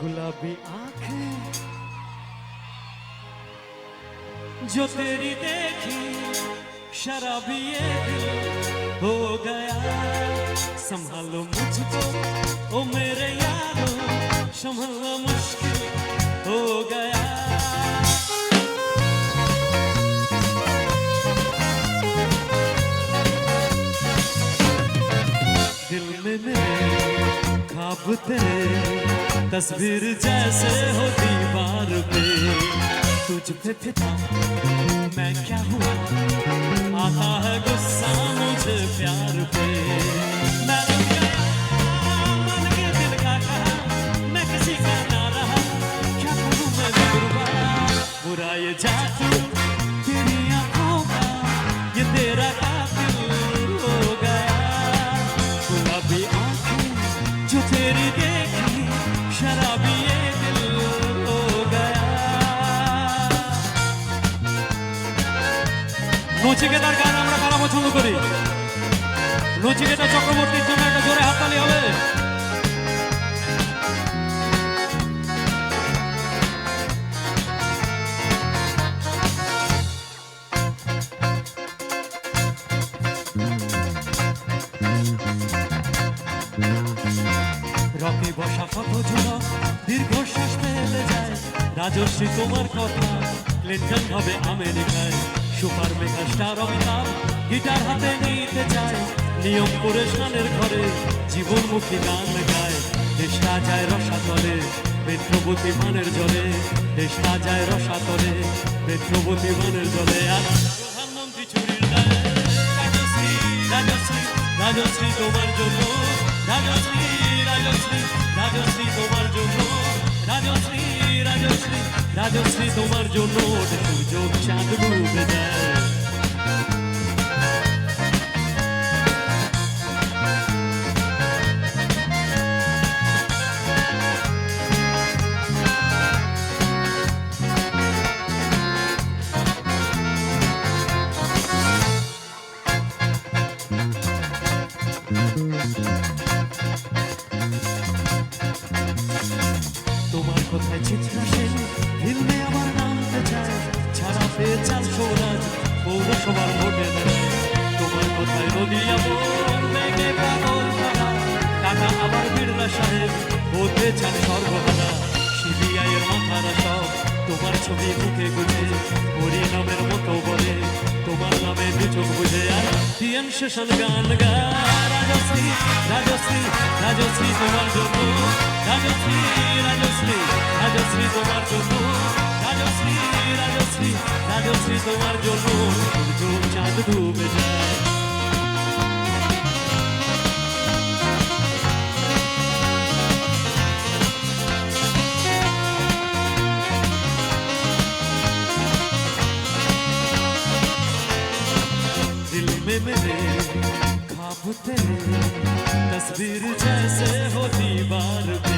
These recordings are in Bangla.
गुलाबी आंखें जो तेरी देखी शराबी ये दिल हो गया संभालो मुझको ओ मेरे यारो संभालना मुश्किल हो गया दिल में मेरे खाब तेरे तस्वीर जैसे हो दीवार पे तुझ पे फिता मैं क्या हुआ आता है गुस्सा मुझे प्यार पे कहा मैं किसी का ना रहा क्या बुरा तेरी ये तेरा हो गया तू अभी নচিকেতার গান আমরা কারা পছন্দ করি নচিকেতা চক্রবর্তীর জন্য একটা জোরে হাততালি হবে রকি বসা কত রাজস্বী তোমার কথা ক্লিন্টন হবে আমেরিকায় super mega star Amitabh guitar হাতে নিতে চায় নিয়ম করে স্নানের ঘরে জীবনমুখী গান গায় দেশটা যায় রসাতলে বেত্রবতী মানের জলে দেশটা যায় রসাতলে বেত্রবতী মানের জলে আর প্রধানমন্ত্রী চুরির দায় রাজশ্রী রাজশ্রী তোমার জন্য রাজশ্রী রাজশ্রী রাজশ্রী তোমার জন্য সূর্যোগ চাঁদ রূপ দেয় কোথায় চিত্রা সেন ফিল্মে আমার নামতে চায় ছাড়া পেয়ে চাল সৌরাজ পৌরসভার ভোটে তোমার কোথায় রবিয়া মেঘে পাগল তারা টাকা আবার বিড়লা সাহেব হতে চান সর্বহারা সিবিআইয়ের মাথারা সব তোমার ছবি মুখে গুজে হরিনামের মতো বলে তোমার নামে দুচোখ বুঝে আর টিএন শেষাল গান গা রাজশ্রী রাজশ্রী রাজশ্রী তোমার জন্য राजश्री राजश्री राजश्री তোমার জন্য রাজশ্রী दिल में मेरे खाब तेरे तस्वीर जैसे हो दीवार पे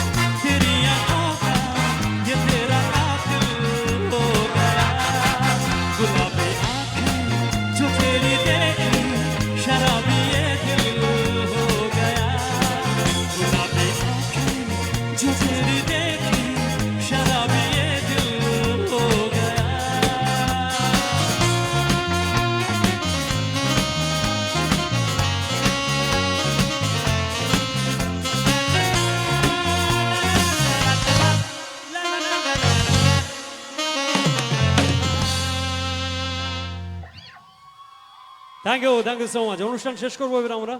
thank you thank you so much অনুষ্ঠান শেষ করবো এবার আমরা